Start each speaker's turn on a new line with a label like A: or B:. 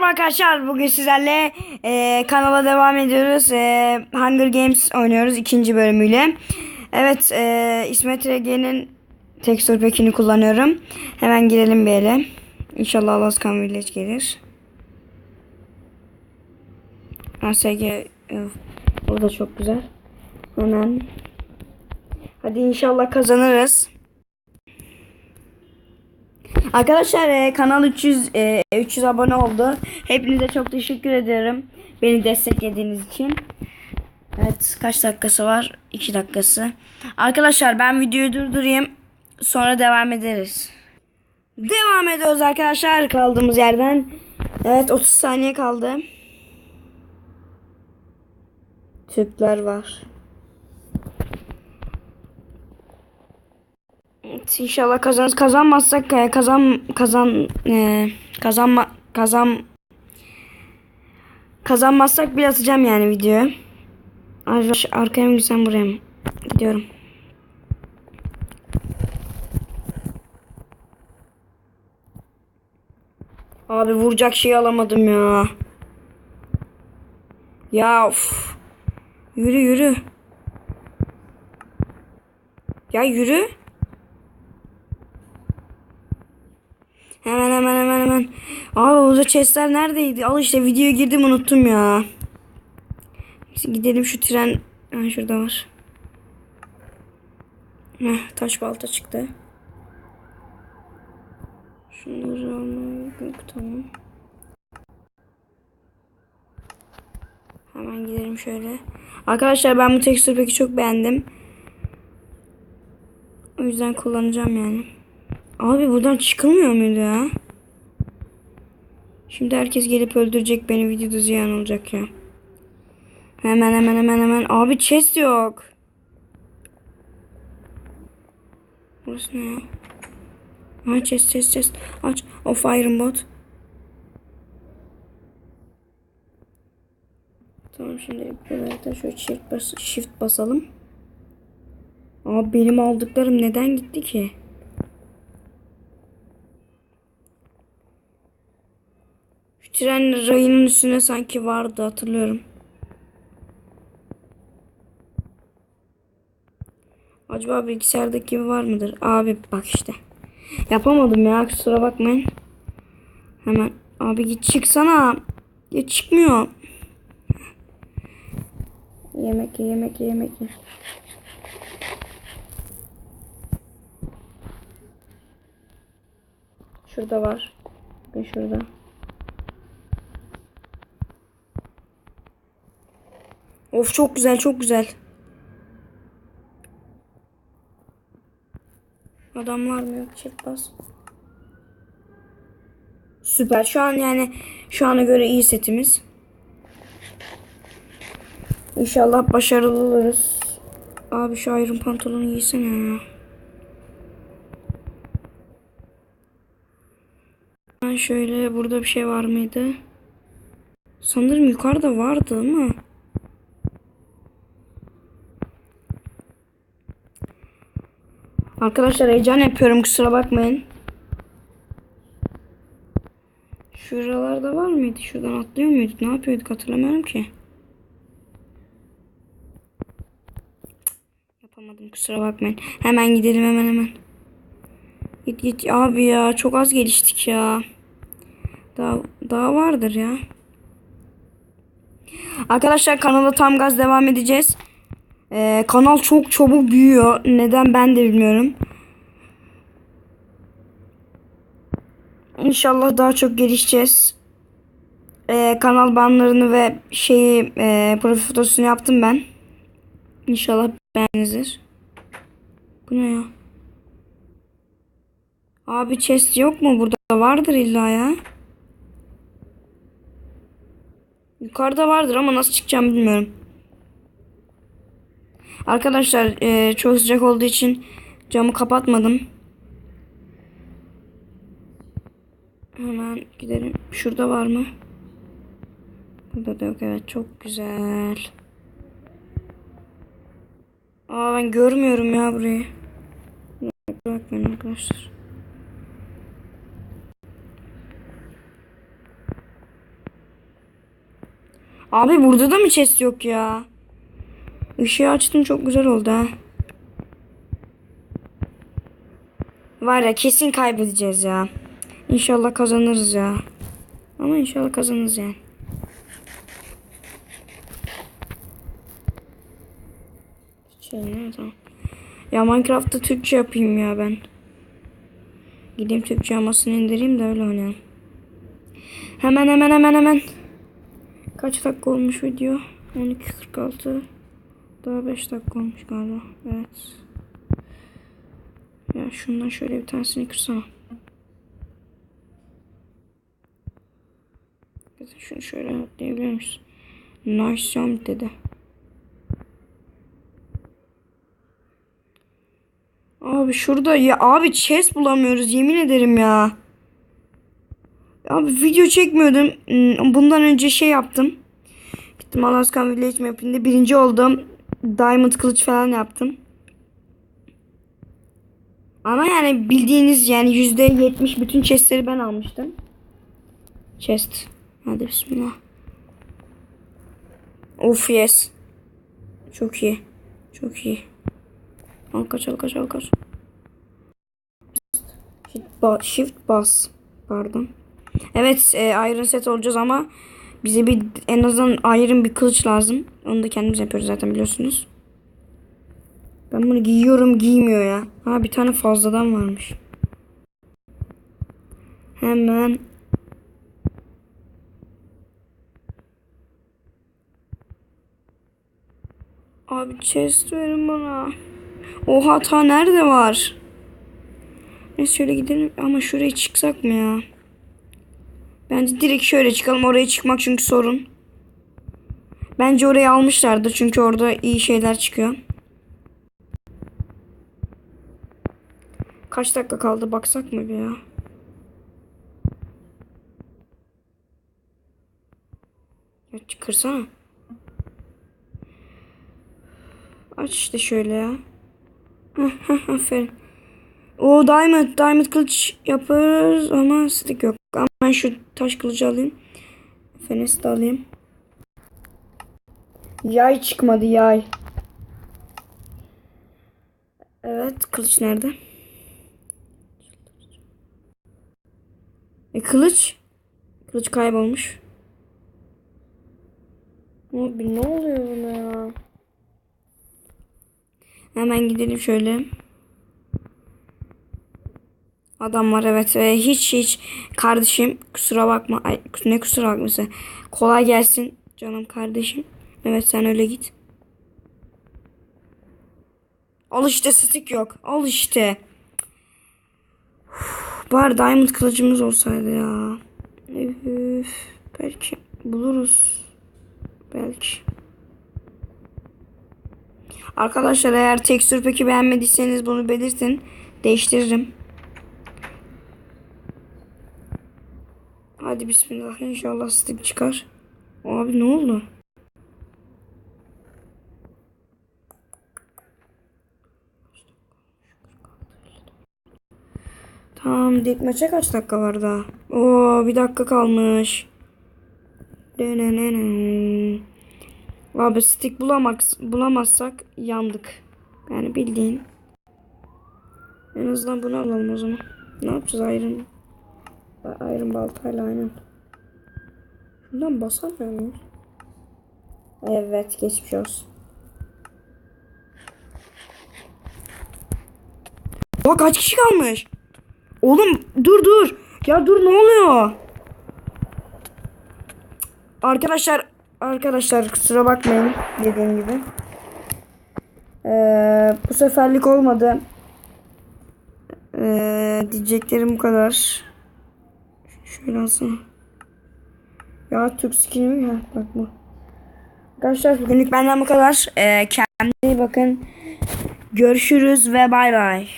A: Merhaba arkadaşlar. Bugün sizlerle e, kanala devam ediyoruz. E, Hunger Games oynuyoruz ikinci bölümüyle. Evet, e, İsmet Rege'nin tekstür pekini kullanıyorum. Hemen girelim bir yere. İnşallah Alaskan Village gelir. ASG e, o da çok güzel. Hemen. Hadi inşallah kazanırız. Arkadaşlar e, kanal 300 e, 300 abone oldu. Hepinize çok teşekkür ederim. Beni desteklediğiniz için. Evet kaç dakikası var? 2 dakikası. Arkadaşlar ben videoyu durdurayım. Sonra devam ederiz. Devam ediyoruz arkadaşlar kaldığımız yerden. Evet 30 saniye kaldı. Türkler var. Evet, inşallah kazanırız. Kazanmazsak e, kazan kazan e, kazanma kazan kazanmazsak bir atacağım yani videoyu. Arkadaş arkaya mı gitsem buraya mı? Gidiyorum. Abi vuracak şey alamadım ya. Ya of. Yürü yürü. Ya yürü. Hemen hemen hemen hemen. Abi burada chestler neredeydi? Al işte videoya girdim unuttum ya. Gidelim şu tren. Ha, şurada var. Heh, taş balta çıktı. Şunları almak yok tamam. Hemen gidelim şöyle. Arkadaşlar ben bu tekstür peki çok beğendim. O yüzden kullanacağım yani. Abi buradan çıkılmıyor muydu ya? Şimdi herkes gelip öldürecek beni videoda ziyan olacak ya. Hemen hemen hemen hemen. Abi chest yok. Burası ne ya? Ha chest chest chest. Aç. Of Iron Bot. Tamam şimdi buralarda şöyle shift, bas shift basalım. Abi benim aldıklarım neden gitti ki? Tren rayının üstüne sanki vardı hatırlıyorum. Acaba bilgisayardaki gibi var mıdır? Abi bak işte. Yapamadım ya kusura bakmayın. Hemen abi git çıksana. Ya çıkmıyor. Yemek ye yemek ye yemek ye. Şurada var. Bakın şurada. Of çok güzel çok güzel. Adam var mı yok çift bas. Süper şu an yani şu ana göre iyi setimiz. İnşallah başarılı oluruz. Abi şu ayrım pantolonu giysene ya. Ben şöyle burada bir şey var mıydı? Sanırım yukarıda vardı ama. Arkadaşlar heyecan yapıyorum kusura bakmayın. Şuralarda var mıydı? Şuradan atlıyor muyduk? Ne yapıyorduk hatırlamıyorum ki. Yapamadım kusura bakmayın. Hemen gidelim hemen hemen. Git git abi ya çok az geliştik ya. Daha, daha vardır ya. Arkadaşlar kanala tam gaz devam edeceğiz. Ee, kanal çok çabuk büyüyor. Neden ben de bilmiyorum. İnşallah daha çok gelişeceğiz. Ee, kanal banlarını ve şeyi e, profil fotosunu yaptım ben. İnşallah beğenizdir. Bu ne ya? Abi chest yok mu burada? Vardır illa ya. Yukarıda vardır ama nasıl çıkacağım bilmiyorum. Arkadaşlar e, çok sıcak olduğu için camı kapatmadım. Hemen gidelim. Şurada var mı? Burada da yok evet çok güzel. Aa ben görmüyorum ya burayı. Bırakmayın arkadaşlar. Abi burada da mı chest yok ya? Işığı açtım çok güzel oldu ha. Var ya kesin kaybedeceğiz ya. İnşallah kazanırız ya. Ama inşallah kazanırız yani. Şey ne tamam. Ya Minecraft'ta Türkçe yapayım ya ben. Gideyim Türkçe yamasını indireyim de öyle oynayalım. Hemen hemen hemen hemen. Kaç dakika olmuş video? 12.46. Daha 5 dakika olmuş galiba. Evet. Ya şundan şöyle bir tanesini kırsana. Da Şunu şöyle atlayabilir misin? Nice jump dedi. Abi şurada ya abi chest bulamıyoruz yemin ederim ya. Abi video çekmiyordum. Hmm, Bundan önce şey yaptım. Gittim Alaskan Village Map'inde birinci oldum. Diamond kılıç falan yaptım. Ama yani bildiğiniz yani yüzde yetmiş bütün chestleri ben almıştım. Chest. Hadi bismillah. Of yes. Çok iyi. Çok iyi. Al kaç al kaç al kaç. Shift, ba- shift bas. Pardon. Evet e, iron set olacağız ama bize bir en azından iron bir kılıç lazım. Onu da kendimiz yapıyoruz zaten biliyorsunuz. Ben bunu giyiyorum giymiyor ya. Ha bir tane fazladan varmış. Hemen Abi chest verin bana. Oha ta nerede var? Neyse şöyle gidelim ama şuraya çıksak mı ya? Bence direkt şöyle çıkalım. Oraya çıkmak çünkü sorun. Bence orayı almışlardır çünkü orada iyi şeyler çıkıyor. Kaç dakika kaldı baksak mı bir ya? Ya çıkırsana. Aç işte şöyle ya. Aferin. O diamond, diamond kılıç yaparız ama stick yok. Ben şu taş kılıcı alayım. Fenes de alayım. Yay çıkmadı yay. Evet kılıç nerede? E kılıç? Kılıç kaybolmuş. Abi ne oluyor buna ya? Hemen gidelim şöyle. Adam var evet. Ee, hiç hiç kardeşim kusura bakma. Ay, ne kusura bakması. Kolay gelsin canım kardeşim. Evet sen öyle git. Al işte stick yok. Al işte. Uf, bari diamond kılıcımız olsaydı ya. Üf, belki buluruz. Belki. Arkadaşlar eğer tekstür peki beğenmediyseniz bunu belirtin. Değiştiririm. Hadi bismillah inşallah stick çıkar. Abi ne oldu? Tamam dik maça kaç dakika var daha? Oo bir dakika kalmış. Dönenenen. Abi stick bulamak, bulamazsak yandık. Yani bildiğin. En azından bunu alalım o zaman. Ne yapacağız Iron? Iron baltayla aynen. Şuradan basamıyor muyuz? Evet geçmiş olsun. Bak kaç kişi kalmış? Oğlum dur dur. Ya dur ne oluyor? Arkadaşlar arkadaşlar kusura bakmayın dediğim gibi. Ee, bu seferlik olmadı. Ee, diyeceklerim bu kadar. Şöyle alsana. Ya Türk skinim ya bak bu. Arkadaşlar bugünlük benden bu kadar. Ee, kendinize iyi bakın. Görüşürüz ve bay bay.